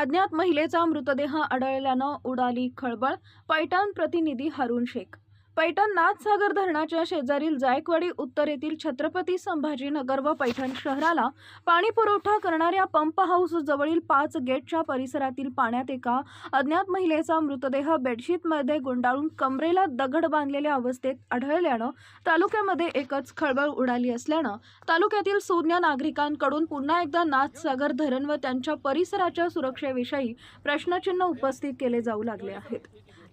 अज्ञात महिलेचा मृतदेह आढळल्यानं उडाली खळबळ. पैठण प्रतिनिधी हरुण शेख पैठण नाथसागर धरणाच्या शेजारील जायकवाडी उत्तरेतील छत्रपती संभाजीनगर व पैठण शहराला पाणी पुरवठा करणाऱ्या पंप हाऊस जवळील पाच गेटच्या परिसरातील पाण्यात एका अज्ञात महिलेचा मृतदेह बेडशीटमध्ये गुंडाळून कमरेला दगड बांधलेल्या अवस्थेत आढळल्यानं तालुक्यामध्ये एकच खळबळ उडाली असल्यानं तालुक्यातील सुज्ञ नागरिकांकडून पुन्हा एकदा नाथसागर धरण व त्यांच्या परिसराच्या सुरक्षेविषयी प्रश्नचिन्ह उपस्थित केले जाऊ लागले आहेत.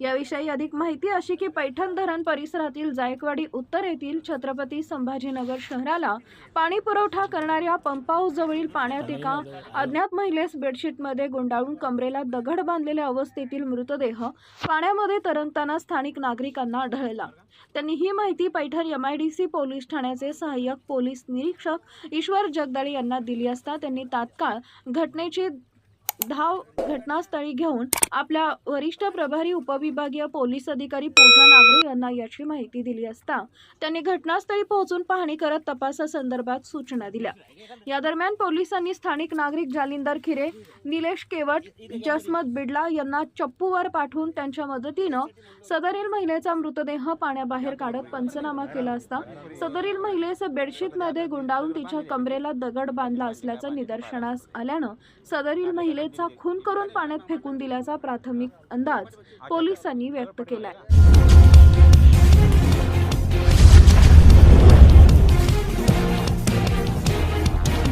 याविषयी अधिक माहिती अशी की पैठण धरण परिसरातील जायकवाडी उत्तर येथील छत्रपती संभाजीनगर शहराला पाणी पुरवठा करणाऱ्या पंपहाऊस जवळील पाण्यात एका अज्ञात महिलेस बेडशीटमध्ये गुंडाळून कमरेला दगड बांधलेल्या अवस्थेतील मृतदेह पाण्यामध्ये तरंगताना स्थानिक नागरिकांना आढळला त्यांनी ही माहिती Paithan M I D C police ठाण्याचे सहाय्यक पोलीस निरीक्षक ईश्वर जगदाळे यांना दिली असता त्यांनी तात्काळ घटनेची धाव घटनास्थळी घेऊन आपल्या वरिष्ठ प्रभारी उपविभागीय पोलीस अधिकारी पूजा नागरे यांना याची माहिती दिली असता त्यांनी घटनास्थळी पोहोचून पाहणी करत तपासासंदर्भात सूचना दिल्या. या दरम्यान पोलिसांनी स्थानिक नागरिक जालिंदर खिरे निलेश केवट जसमत बिडला यांना चप्पूवर पाठवून त्यांच्या मदतीनं सदरील महिलेचा मृतदेह पाण्याबाहेर काढत पंचनामा केला असता सदरील महिलेस बेडशीटमध्ये गुंडाळून तिच्या कमरेला दगड बांधला असल्याचं निदर्शनास आल्यानं सदरील महिलेचा खून करून पाण्यात फेकून दिल्याचा प्राथमिक अंदाज पोलिसांनी व्यक्त केलाय.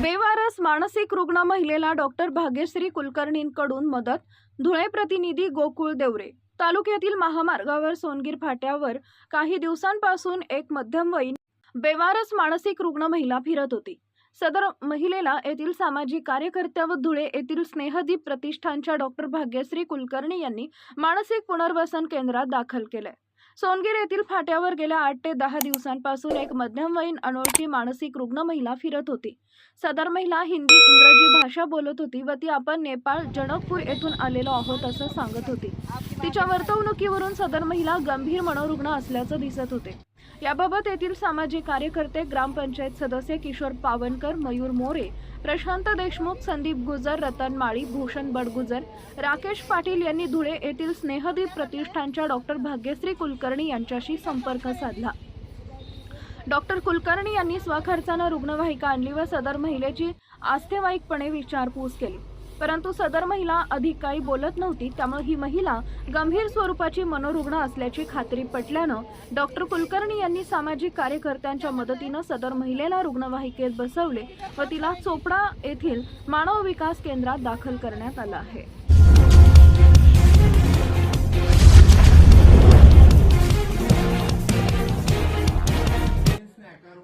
बेवारस मानसिक रुग्ण महिलेला डॉक्टर भाग्यश्री कुलकर्णींकडून मदत धुळे प्रतिनिधी गोकुळ देवरे. तालुक्यातील महामार्गावर सोनगीर फाट्यावर काही दिवसांपासून एक मध्यमवयीन बेवारस मानसिक रुग्ण महिला फिरत होती. सदर महिलेला येथील सामाजिक कार्यकर्त्या व धुळे येथील स्नेहदीप प्रतिष्ठानच्या डॉक्टर भाग्यश्री कुलकर्णी यांनी मानसिक पुनर्वसन केंद्रात दाखल केले सोनगीर येथील फाट्यावर गेल्या आठ ते दहा दिवसांपासून एक मध्यमवयीन अनोळखी मानसिक रुग्ण महिला फिरत होती. सदर महिला हिंदी इंग्रजी भाषा बोलत होती व ती आपण नेपाळ जनकपूर येथून आलेलो आहोत असं सांगत होती. तिच्या वर्तवणुकीवरून सदर महिला गंभीर मनोरुग्ण असल्याचं दिसत होते. याबाबत येथील सामाजिक कार्यकर्ते ग्रामपंचायत सदस्य किशोर पावनकर मयूर मोरे प्रशांत देशमुख संदीप गुजर रतन माळी भूषण बडगुजर राकेश पाटील यांनी धुळे येथील स्नेहदीप प्रतिष्ठानच्या डॉक्टर भाग्यश्री कुलकर्णी यांच्याशी संपर्क साधला. डॉक्टर कुलकर्णी यांनी स्वखर्चानं रुग्णवाहिका आणली व सदर महिलेची आस्थेवाईकपणे विचारपूस केली. परंतु सदर महिला अधिक काही बोलत नव्हती त्यामुळे ही महिला गंभीर स्वरूपाची मनोरुग्ण असल्याची खात्री पटल्यानं डॉक्टर कुलकर्णी यांनी सामाजिक कार्यकर्त्यांच्या मदतीनं सदर महिलेला रुग्णवाहिकेत बसवले व तिला चोपडा येथील मानव विकास केंद्रात दाखल करण्यात आलं आहे.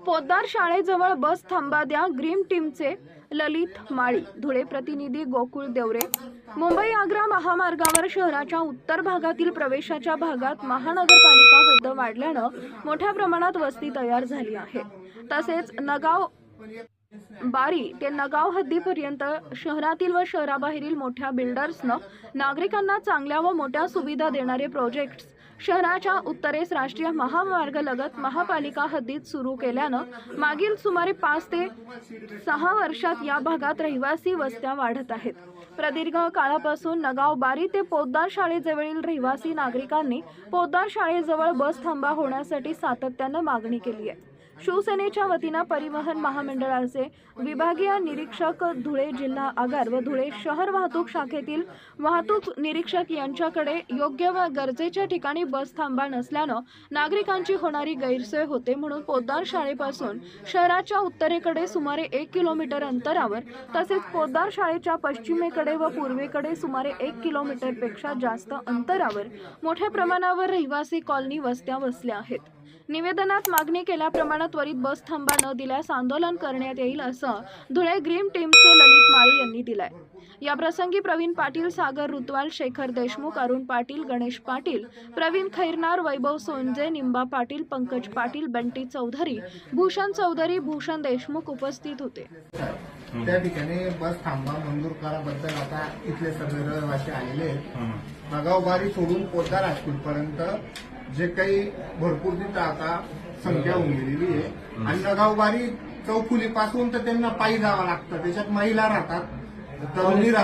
पोद्दार शाळेजवळ बस थांबा द्या ग्रीन टीमचे ललित माळी धुळे प्रतिनिधी गोकुळ देवरे. मुंबई आग्रा महामार्गावर शहराच्या उत्तर भागातील प्रवेशाच्या भागात महानगरपालिका हद्द वाढल्यानं मोठ्या प्रमाणात वस्ती तयार झाली आहे. तसेच नगाव बारी ते नगाव हद्दीपर्यंत शहरातील व शहराबाहेरील मोठ्या बिल्डर्सनं नागरिकांना चांगल्या व मोठ्या सुविधा देणारे प्रोजेक्ट्स शहराच्या उत्तरेस राष्ट्रीय महामार्ग लगत महापालिका हद्दीत सुरू केल्यानं मागील सुमारे पाच ते सहा वर्षात या भागात रहिवासी वस्त्या वाढत आहेत. प्रदीर्घ काळापासून नगाव बारी ते पोद्दार शाळेजवळील रहिवासी नागरिकांनी पोद्दार शाळेजवळ बस थांबा होण्यासाठी सातत्यानं मागणी केली आहे. शिवसेनेच्या वतीनं परिवहन महामंडळाचे विभागीय निरीक्षक धुळे जिल्हा आगार व धुळे शहर वाहतूक शाखेतील वाहतूक निरीक्षक यांच्याकडे योग्य व गरजेच्या ठिकाणी बस थांबा नसल्यानं नागरिकांची होणारी गैरसोय होते म्हणून पोद्दार शाळेपासून शहराच्या उत्तरेकडे सुमारे एक किलोमीटर अंतरावर तसेच पोद्दार शाळेच्या पश्चिमेकडे व पूर्वेकडे सुमारे एक किलोमीटरपेक्षा जास्त अंतरावर मोठ्या प्रमाणावर रहिवासी कॉलनी वस्त्या वसल्या आहेत. निवेदनात मागणी केल्याप्रमाणे त्वरित बस थांबा न दिल्यास आंदोलन करण्यात येईल असं धुळे ग्रीन टीमचे ललित माळी यांनी दिलाय. या प्रसंगी प्रवीण पाटील सागर रुतवाल शेखर देशमुख अरुण पाटील गणेश पाटील प्रवीण खैरनार वैभव सोनजे निंबा पाटील पंकज पाटील बंटी चौधरी भूषण चौधरी भूषण देशमुख उपस्थित होते. त्या ठिकाणी बस थांबा मंजूर कराबद्दल आता इथले सगळे रहिवासी आलेले आहेत. नगावबारी सोडून पोद्दार हायस्कूल पर्यंत जे काही भरपूर तिथं आता संख्या होऊन गेलेली आहे आणि नगावबारी चौफुली पासून तर त्यांना पायी जावं लागतं. त्याच्यात महिला राहतात. तरुणी राहतात.